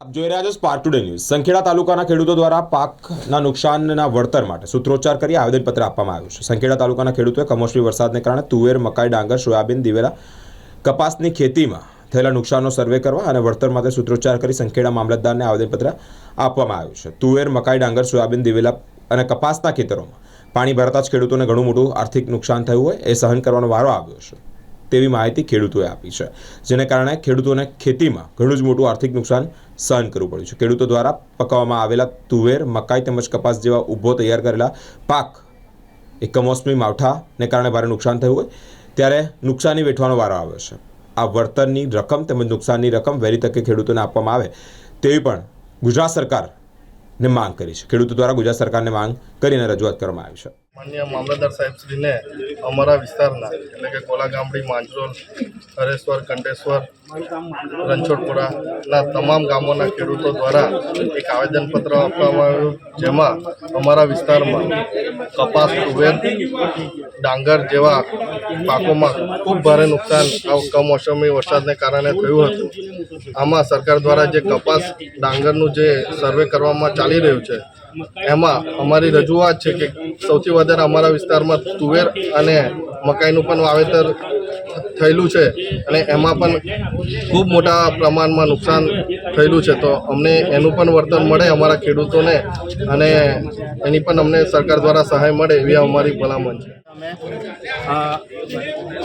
આપ જોઈ રહ્યા છો સ્પાર્ક ટુડે ન્યૂઝ સંખેડા તાલુકાના ખેડૂતો દ્વારા પાકના નુકસાનના વળતર માટે સૂત્રોચ્ચાર કરી આવેદનપત્ર આપવામાં આવ્યું છે. સંખેડા તાલુકાના ખેડૂતોએ કમોસમી વરસાદને કારણે તુવેર, મકાઈ, ડાંગર, સોયાબીન, દિવેલા કપાસની ખેતીમાં થયેલા નુકસાનનો સર્વે કરવા અને વળતર માટે સૂત્રોચ્ચાર કરી સંખેડા મામલતદારને આવેદનપત્ર આપવામાં આવ્યું છે. તુવેર, મકાઈ, ડાંગર, સોયાબીન, દિવેલા અને કપાસના ખેતરોમાં પાણી ભરાતા જ ખેડૂતોને ઘણું મોટું આર્થિક નુકસાન થયું હોય એ સહન કરવાનો વારો આવ્યો છે. તેવી માહિતી ખેડૂતોએ આપી છે, જેને કારણે ખેડૂતોને ખેતીમાં ઘણું જ મોટું આર્થિક નુકસાન સહન કરવું પડ્યું છે. ખેડૂતો દ્વારા પકાવવામાં આવેલા તુવેર, મકાઈ તેમજ કપાસ જેવા ઊભો તૈયાર કરેલા પાક એ કમોસમી માવઠાને કારણે ભારે નુકસાન થયું હોય, ત્યારે નુકસાની વેઠવાનો વારો આવ્યો છે. આ વળતરની રકમ તેમજ નુકસાનની રકમ વહેલી તકે ખેડૂતોને આપવામાં આવે તેવી પણ ગુજરાત સરકારને માંગ કરી છે. ખેડૂતો દ્વારા ગુજરાત સરકારને માંગ કરીને રજૂઆત કરવામાં આવી છે. માન્ય મામલતદાર સાહેબશ્રીને અમારા વિસ્તારના, એટલે કે કોલાગામડી માંજરોલ, હરેશ્વર કંટેશ્વર રણછોડપુરાના તમામ ગામોના ખેડૂતો દ્વારા એક આવેદનપત્ર આપવામાં આવ્યું, જેમાં અમારા વિસ્તારમાં કપાસ, તુવેર, ડાંગર જેવા પાકોમાં ખૂબ ભારે નુકસાન આ કમોસમી વરસાદને કારણે થયું હતું. આમાં સરકાર દ્વારા જે કપાસ ડાંગરનું જે સર્વે કરવામાં ચાલી રહ્યું છે, એમાં અમારી રજૂઆત છે કે સૌથી વધારે અમારા વિસ્તારમાં તુવેર અને મકાઈનું પણ વાવેતર થયેલું છે અને એમાં પણ ખૂબ મોટા પ્રમાણમાં નુકસાન થયેલું છે. તો અમને એનું પણ વર્તન મળે અમારા ખેડૂતોને અને એની પણ અમને સરકાર દ્વારા સહાય મળે એવી અમારી ભલામણ છે. અમે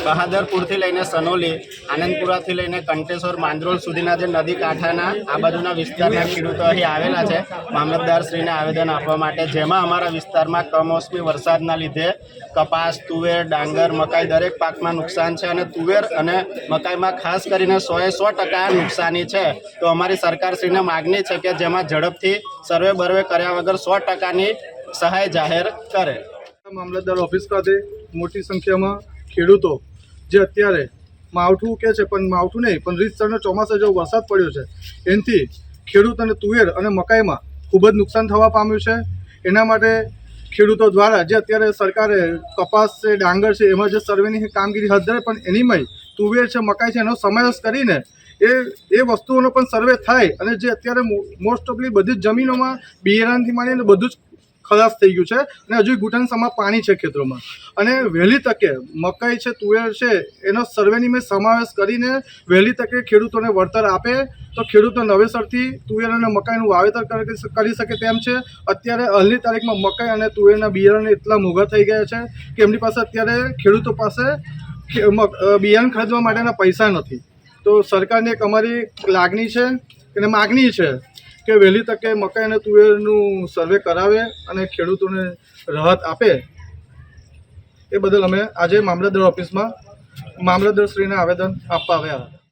બહાદરપુરથી લઈને સનોલી, આનંદપુરાથી લઈને કંટેશ્વર માંદરોલ સુધીના જે નદી કાંઠાના આ બાજુના વિસ્તારના ખેડૂતો અહીં આવેલા છે, મામલતદારશ્રીને આવેદન આપવા માટે. જેમાં અમારા વિસ્તારમાં કમોસમી વરસાદના લીધે કપાસ, તુવેર, ડાંગર, મકાઈ દરેક પાકમાં નુકસાન છે અને તુવેર અને મકાઈમાં ખાસ કરીને સોએ સો ટકા નુકસાની છે. તો અમારી સરકારશ્રીને માગણી છે કે જેમાં ઝડપથી સર્વે બર્વે કર્યા વગર સો ટકાની સહાય જાહેર કરે. મામલતદાર ઓફિસ ખાતે મોટી સંખ્યામાં ખેડૂતો, જે અત્યારે માવઠું કે છે, પણ માવઠું નહીં, પણ રીતસરનો ચોમાસા જેવો વરસાદ પડ્યો છે, એનાથી ખેડૂત અને તુવેર અને મકાઈમાં ખૂબ જ નુકસાન થવા પામ્યું છે. એના માટે ખેડૂતો દ્વારા જે અત્યારે સરકારે કપાસ છે, ડાંગર છે, એમાં જે સર્વેની કામગીરી હાથ ધરે, પણ એનીમાં તુવેર છે, મકાઈ છે, એનો સમાવેશ કરીને એ એ વસ્તુઓનો પણ સર્વે થાય અને જે અત્યારે મોસ્ટ ઓફલી બધી જ જમીનોમાં બિયારણથી માંડીને બધું જ ખલાસ થઈ ગયું છે અને હજુ ઘૂંટણસમાં પાણી છે ખેતરોમાં. અને વહેલી તકે મકાઈ છે, તુવેર છે, એનો સર્વેની મેં સમાવેશ કરીને વહેલી તકે ખેડૂતોને વળતર આપે. તો ખેડૂતો નવેસરથી તુવેર અને મકાઈનું વાવેતર કરી શકે તેમ છે. અત્યારે હાલની તારીખમાં મકાઈ અને તુવેરના બિયારણ એટલા મોંઘા થઈ ગયા છે કે એમની પાસે અત્યારે ખેડૂતો પાસે બિયારણ ખરીદવા માટેના પૈસા નથી. તો સરકારને એક અમારી લાગણી છે અને માગણી છે કે વહેલી તકે મકાઈ અને તુવેરનું સર્વે કરાવે અને ખેડૂતોને રાહત આપે, એ બદલ અમે આજે મામલતદાર ઓફિસમાં મામલતદારશ્રીને આવેદન આપવા આવ્યા હતા.